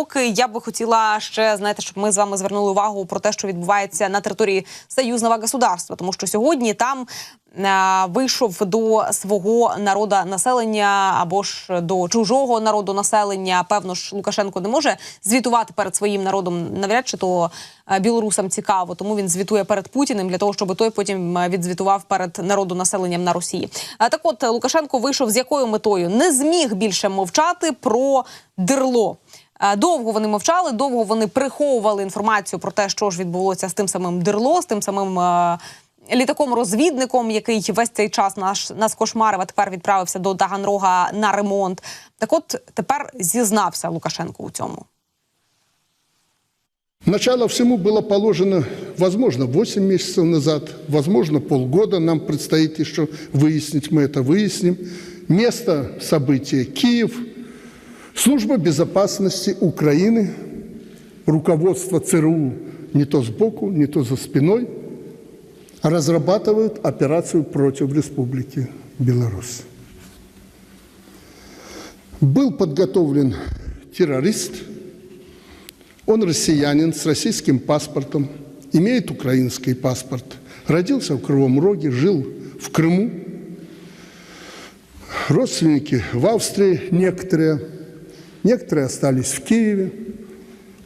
поки я би хотіла ще знаєте, щоб ми з вами звернули увагу про те, що відбувається на території союзного государства, тому що сьогодні там е, вийшов до свого народа населення або ж до чужого народу населення. Певно ж Лукашенко не може звітувати перед своїм народом. Навряд чи то е, білорусам цікаво, тому він звітує перед Путіним для того, щоб той потім е, відзвітував перед народу населенням на Росії. А так, от Лукашенко вийшов з якою метою не зміг більше мовчати про дерло. Е, Довго вони мовчали, довго вони приховували інформацію про те, що ж відбулося з тим самим дерло, з тим самим. е, Літаком-розвідником, який весь цей час наш нас кошмарив, а тепер відправився до Таганрога на ремонт. Так, от тепер зізнався Лукашенко у цьому. Начало всему было положено, возможно, 8 месяцев назад, возможно, полгода. Нам предстоит еще выяснить, мы это выясним. Место события – Киев. Служба безопасности Украины, руководство ЦРУ не то сбоку, не то за спиной, разрабатывают операцию против Республики Беларусь. Был подготовлен террорист – он россиянин с российским паспортом, имеет украинский паспорт, родился в Кривом Роге, жил в Крыму. Родственники в Австрии некоторые, некоторые остались в Киеве.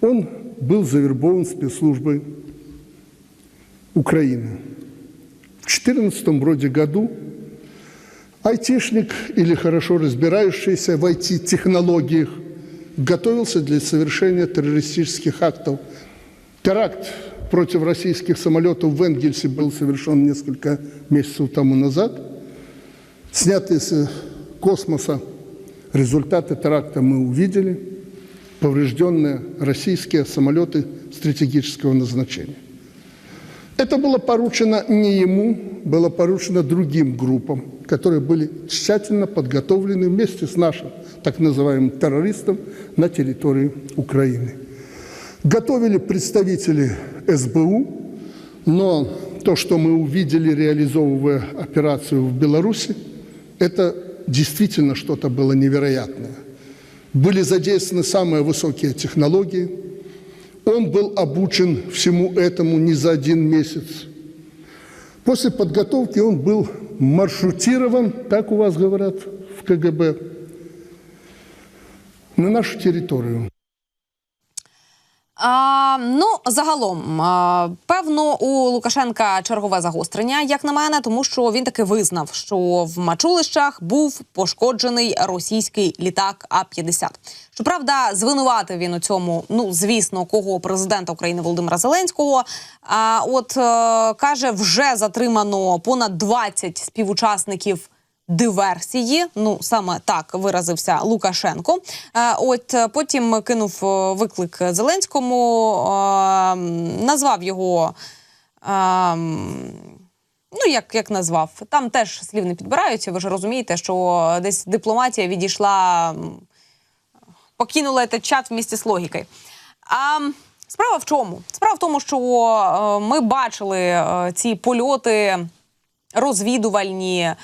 Он был завербован спецслужбой Украины. В 2014 вроде году айтишник или хорошо разбирающийся в IT-технологиях готовился для совершения террористических актов. Теракт против российских самолетов в Энгельсе был совершен несколько месяцев тому назад. Снятые с космоса результаты теракта мы увидели. Поврежденные российские самолеты стратегического назначения. Это было поручено не ему, было поручено другим группам, которые были тщательно подготовлены вместе с нашим так называемым террористом на территории Украины. Готовили представители СБУ, но то, что мы увидели, реализовывая операцию в Беларуси, это действительно что-то было невероятное. Были задействованы самые высокие технологии. Он был обучен всему этому не за один месяц. После подготовки он был маршрутирован, так у вас говорят в КГБ, на нашу территорию. А, ну, загалом, а, певно, у Лукашенка чергове загострення, як на мене, тому що він таки визнав, що в Мачулищах був пошкоджений російський літак А-50. Щоправда, звинуватив він у цьому, ну звісно, кого президента України Володимира Зеленського. А от е, каже, вже затримано понад 20 співучасників диверсії. Ну саме так виразився Лукашенко. Е, От е, потім кинув е, виклик Зеленському, назвав його. Ну, як, як назвав, там теж слів не підбираються. Ви ж розумієте, що десь дипломатія відійшла, покинула цей чат вместе з логікою. А справа в чому? Справа в тому, що ми бачили ці польоти розвідувальні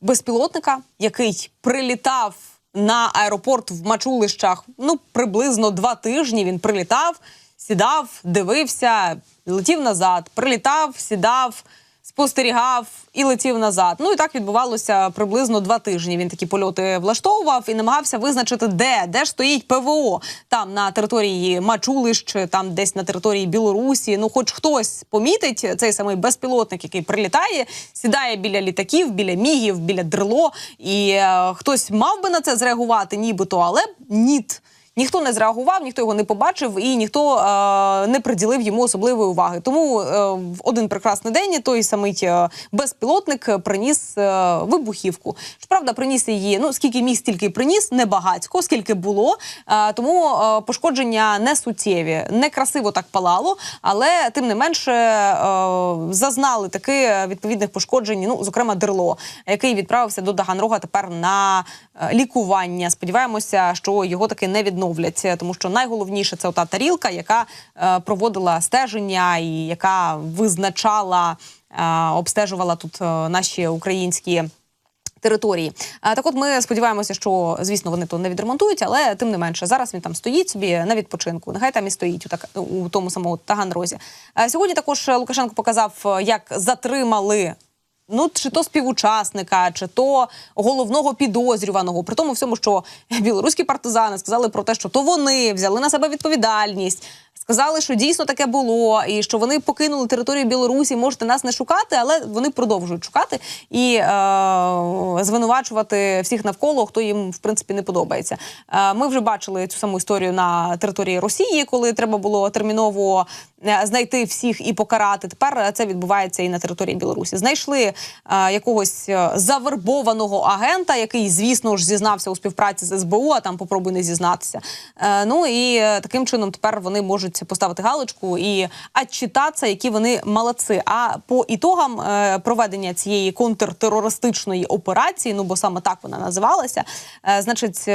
безпілотника, який прилітав на аеропорт в Мачулищах. Ну, приблизно два тижні він прилітав, сідав, дивився, летів назад, прилітав, сідав. Спостерігав і летів назад. Ну і так відбувалося приблизно два тижні. Він такі польоти влаштовував і намагався визначити, де де ж стоїть ПВО там на території Мачулищ, там десь на території Білорусі. Ну, хоч хтось помітить цей самий безпілотник, який прилітає, сідає біля літаків, біля мігів, біля дрело, і е, хтось мав би на це зреагувати, нібито, але ніт. Ніхто не зреагував, ніхто його не побачив і ніхто е, не приділив йому особливої уваги. Тому е, в один прекрасний день той самий е, безпілотник приніс е, вибухівку. Щоправда, приніс її. Ну скільки міг, стільки приніс, не багацько, скільки було. Е, тому е, пошкодження не суттєві, некрасиво так палало, але тим не менше е, зазнали таки відповідних пошкоджень. Ну, зокрема, дерло, який відправився до Таганрога тепер на е, лікування. Сподіваємося, що його таки не відновлять, тому що найголовніше це ота тарілка, яка е, проводила стеження і яка визначала, е, обстежувала тут е, наші українські території. Так от ми сподіваємося, що звісно вони то не відремонтують, але тим не менше зараз він там стоїть собі на відпочинку. Нехай там і стоїть у, так, у тому самому Таганрозі. Сьогодні також Лукашенко показав, як затримали. Ну, чи то співучасника, чи то головного підозрюваного, при тому всьому, що білоруські партизани сказали про те, що то вони взяли на себе відповідальність, сказали, що дійсно таке було, і що вони покинули територію Білорусі, можете нас не шукати, але вони продовжують шукати і е, звинувачувати всіх навколо, хто їм в принципі не подобається. Е, ми вже бачили цю саму історію на території Росії, коли треба було терміново знайти всіх і покарати. Тепер це відбувається і на території Білорусі. Знайшли е, якогось е, завербованого агента, який, звісно ж, зізнався у співпраці з СБУ, а там попробуй не зізнатися. Е, ну і е, таким чином тепер вони можуть поставити галочку і отчитатися, які вони молодці. А по ітогам е, проведення цієї контртерористичної операції, ну бо саме так вона називалася, е, значить, е,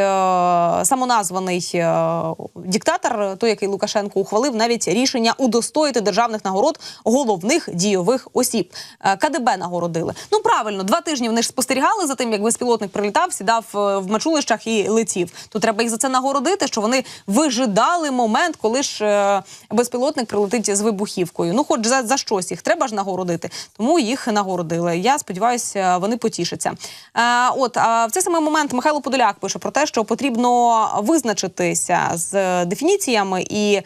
самоназваний е, диктатор, той, який Лукашенко ухвалив, навіть рішення удостоїти державних нагород головних дійових осіб. Е, КДБ нагородили. Ну правильно, два тижні вони ж спостерігали за тим, як безпілотник прилітав, сідав е, в мачулищах і летів. То треба їх за це нагородити, що вони вижидали момент, коли ж е, безпілотник прилетить з вибухівкою. Ну, хоч за, за щось їх треба ж нагородити, тому їх нагородили. Я сподіваюся, вони потішаться. Е, от а в цей самий момент Михайло Подоляк пише про те, що потрібно визначитися з дефініціями і.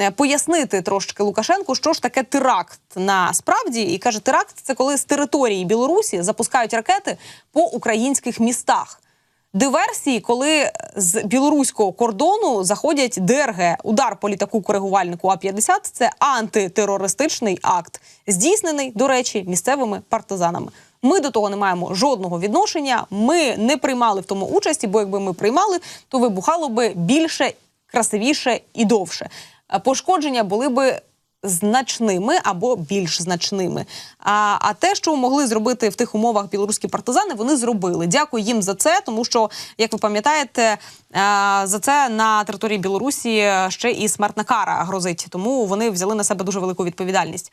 Е, Пояснити трошки Лукашенку, що ж таке теракт насправді, і каже, теракт це коли з території Білорусі запускають ракети по українських містах. Диверсії, коли з білоруського кордону заходять ДРГ, удар по літаку коригувальнику А-50 – це антитерористичний акт, здійснений, до речі, місцевими партизанами. Ми до того не маємо жодного відношення. Ми не приймали в тому участі, бо якби ми приймали, то вибухало би більше, красивіше і довше. Е, Пошкодження були би значними або більш значними. А, а те, що могли зробити в тих умовах білоруські партизани, вони зробили. Дякую їм за це, тому що, як ви пам'ятаєте, е, за це на території Білорусі ще і смертна кара грозить. Тому вони взяли на себе дуже велику відповідальність.